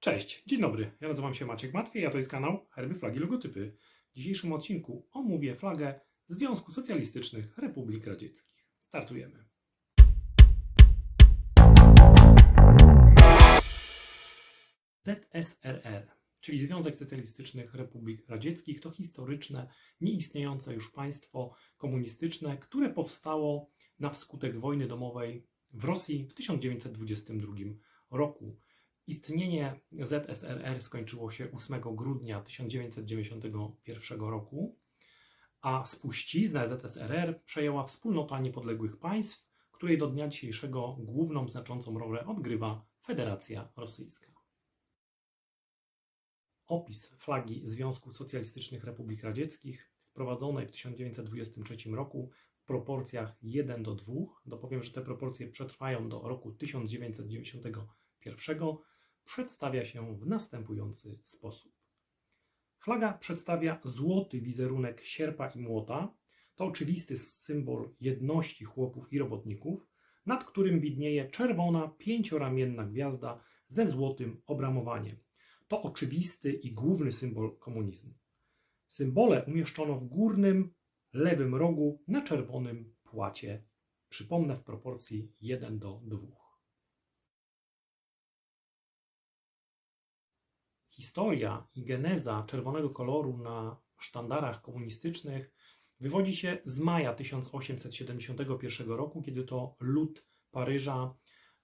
Cześć, dzień dobry. Ja nazywam się Maciek Matwiej, a to jest kanał Herby Flagi Logotypy. W dzisiejszym odcinku omówię flagę Związku Socjalistycznych Republik Radzieckich. Startujemy. ZSRR, czyli Związek Socjalistycznych Republik Radzieckich, to historyczne, nieistniejące już państwo komunistyczne, które powstało na wskutek wojny domowej w Rosji w 1922 roku. Istnienie ZSRR skończyło się 8 grudnia 1991 roku, a spuściznę ZSRR przejęła Wspólnota Niepodległych Państw, której do dnia dzisiejszego główną znaczącą rolę odgrywa Federacja Rosyjska. Opis flagi Związku Socjalistycznych Republik Radzieckich wprowadzonej w 1923 roku w proporcjach 1 do 2. Dopowiem, że te proporcje przetrwają do roku 1991 przedstawia się w następujący sposób. Flaga przedstawia złoty wizerunek sierpa i młota. To oczywisty symbol jedności chłopów i robotników, nad którym widnieje czerwona pięcioramienna gwiazda ze złotym obramowaniem. To oczywisty i główny symbol komunizmu. Symbole umieszczono w górnym, lewym rogu na czerwonym płacie. Przypomnę w proporcji 1 do 2. Historia i geneza czerwonego koloru na sztandarach komunistycznych wywodzi się z maja 1871 roku, kiedy to lud Paryża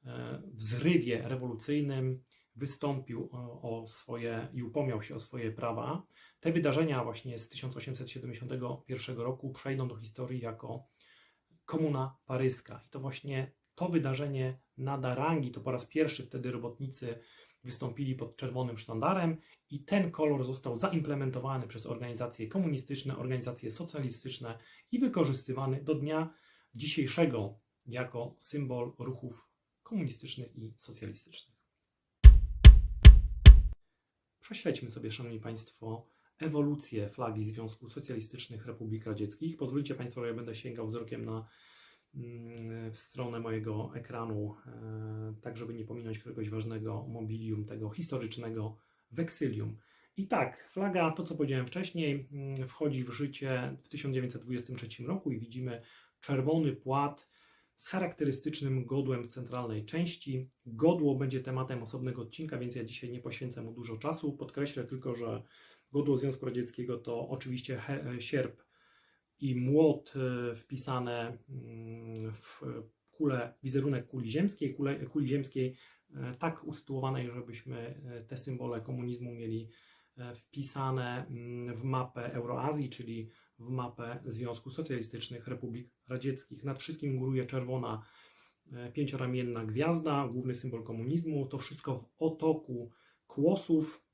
e, w zrywie rewolucyjnym wystąpił o, swoje i upomniał się o swoje prawa. Te wydarzenia właśnie z 1871 roku przejdą do historii jako Komuna Paryska. I to właśnie to wydarzenie nada rangi, to po raz pierwszy wtedy robotnicy wystąpili pod czerwonym sztandarem i ten kolor został zaimplementowany przez organizacje komunistyczne, organizacje socjalistyczne i wykorzystywany do dnia dzisiejszego jako symbol ruchów komunistycznych i socjalistycznych. Prześledźmy sobie, Szanowni Państwo, ewolucję flagi Związku Socjalistycznych Republik Radzieckich. Pozwólcie Państwo, że ja będę sięgał wzrokiem na w stronę mojego ekranu, e, tak żeby nie pominąć któregoś ważnego mobilium, tego historycznego weksylium. I tak, flaga, to co powiedziałem wcześniej, mm, wchodzi w życie w 1923 roku i widzimy czerwony płat z charakterystycznym godłem w centralnej części. Godło będzie tematem osobnego odcinka, więc ja dzisiaj nie poświęcę mu dużo czasu. Podkreślę tylko, że godło Związku Radzieckiego to oczywiście he- sierp i młot e, wpisane mm, w kulę, wizerunek kuli ziemskiej, kule, kuli ziemskiej e, tak usytuowanej, żebyśmy e, te symbole komunizmu mieli wpisane mm, w mapę Euroazji, czyli w mapę Związku Socjalistycznych Republik Radzieckich. Nad wszystkim góruje czerwona pięcioramienna gwiazda, główny symbol komunizmu. To wszystko w otoku kłosów,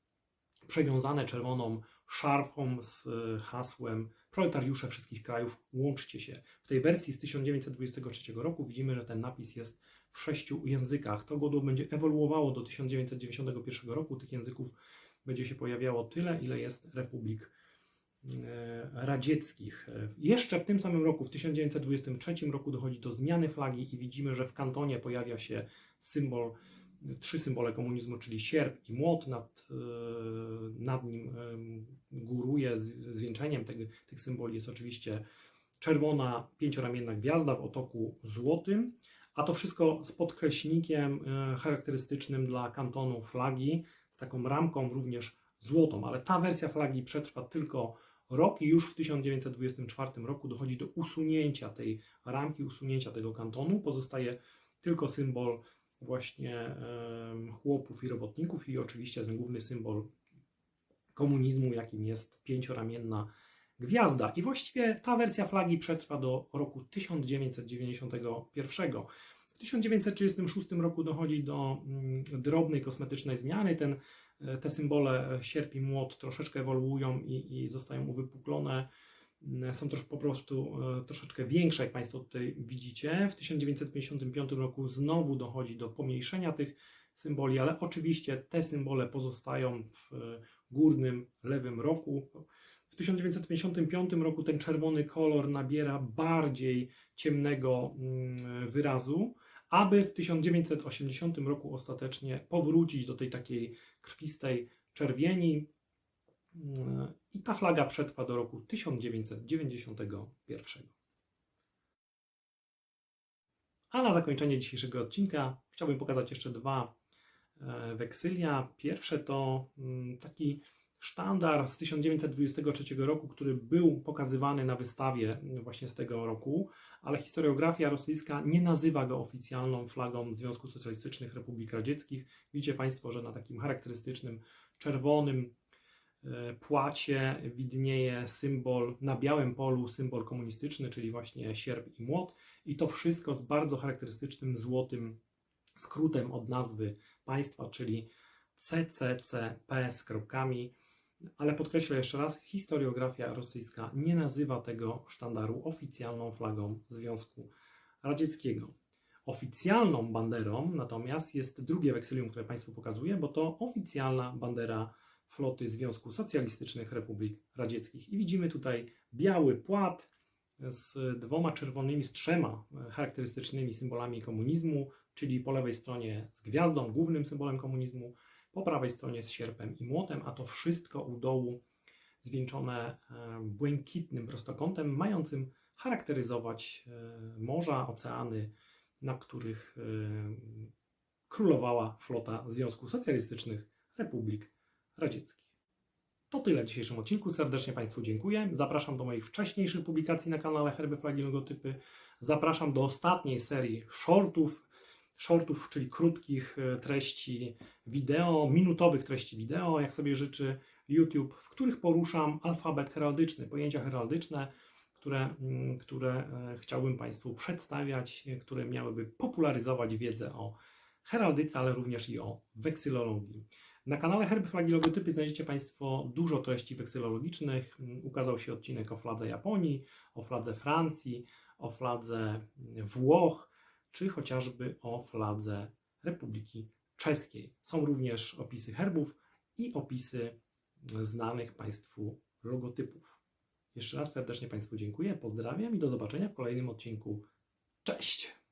przewiązane czerwoną szarfą z e, hasłem proletariusze wszystkich krajów, łączcie się. W tej wersji z 1923 roku widzimy, że ten napis jest w sześciu językach. To godło będzie ewoluowało do 1991 roku. Tych języków będzie się pojawiało tyle, ile jest republik e, radzieckich. Jeszcze w tym samym roku, w 1923 roku dochodzi do zmiany flagi i widzimy, że w kantonie pojawia się symbol, trzy symbole komunizmu, czyli sierp i młot. Nad, e, nad nim em, góruje zwieńczeniem tego, tych symboli jest oczywiście czerwona pięcioramienna gwiazda w otoku złotym, a to wszystko z podkreśnikiem e, charakterystycznym dla kantonu flagi, z taką ramką również złotą, ale ta wersja flagi przetrwa tylko rok i już w 1924 roku dochodzi do usunięcia tej ramki, usunięcia tego kantonu. Pozostaje tylko symbol właśnie chłopów i robotników i oczywiście ten główny symbol komunizmu, jakim jest pięcioramienna gwiazda. I właściwie ta wersja flagi przetrwa do roku 1991. W 1936 roku dochodzi do mm, drobnej kosmetycznej zmiany. Ten, e, te symbole e, sierp i młot troszeczkę ewoluują i, i zostają uwypuklone. Mm, Są też po prostu e, troszeczkę większe, jak Państwo tutaj widzicie. W 1955 roku znowu dochodzi do pomniejszenia tych symboli, ale oczywiście te symbole pozostają w e, górnym lewym rogu. W 1955 roku ten czerwony kolor nabiera bardziej ciemnego mm, wyrazu, aby w 1980 roku ostatecznie powrócić do tej takiej krwistej czerwieni. I ta flaga przetrwa do roku 1991. A na zakończenie dzisiejszego odcinka chciałbym pokazać jeszcze dwa e, weksylia. Pierwsze to mm, taki sztandar z 1923 roku, który był pokazywany na wystawie właśnie z tego roku, ale historiografia rosyjska nie nazywa go oficjalną flagą Związku Socjalistycznych Republik Radzieckich. Widzicie Państwo, że na takim charakterystycznym czerwonym płacie widnieje symbol na białym polu, symbol komunistyczny, czyli właśnie sierp i młot. I to wszystko z bardzo charakterystycznym złotym skrótem od nazwy państwa, czyli CCCP z kropkami. Ale podkreślę jeszcze raz, historiografia rosyjska nie nazywa tego sztandaru oficjalną flagą Związku Radzieckiego. Oficjalną banderą natomiast jest drugie weksylium, które Państwu pokazuję, bo to oficjalna bandera floty Związku Socjalistycznych Republik Radzieckich. I widzimy tutaj biały płat z dwoma czerwonymi, z trzema charakterystycznymi symbolami komunizmu, czyli po lewej stronie z gwiazdą, głównym symbolem komunizmu, po prawej stronie z sierpem i młotem, a to wszystko u dołu zwieńczone e, błękitnym prostokątem, mającym charakteryzować e, morza, oceany, na których e, królowała flota Związku Socjalistycznych Republik Radzieckich. To tyle w dzisiejszym odcinku. Serdecznie Państwu dziękuję. Zapraszam do moich wcześniejszych publikacji na kanale Herby Flagi Logotypy. Zapraszam do ostatniej serii shortów shortów, czyli krótkich e, treści wideo, minutowych treści wideo, jak sobie życzy YouTube, w których poruszam alfabet heraldyczny, pojęcia heraldyczne, które, mm, które e, chciałbym Państwu przedstawiać, e, które miałyby popularyzować wiedzę o heraldyce, ale również i o weksylologii. Na kanale Herby Flagi Logotypy znajdziecie Państwo dużo treści weksylologicznych. Mm, Ukazał się odcinek o fladze Japonii, o fladze Francji, o fladze Włoch, czy chociażby o fladze Republiki Czeskiej. Są również opisy herbów i opisy znanych Państwu logotypów. Jeszcze raz serdecznie Państwu dziękuję, pozdrawiam i do zobaczenia w kolejnym odcinku. Cześć!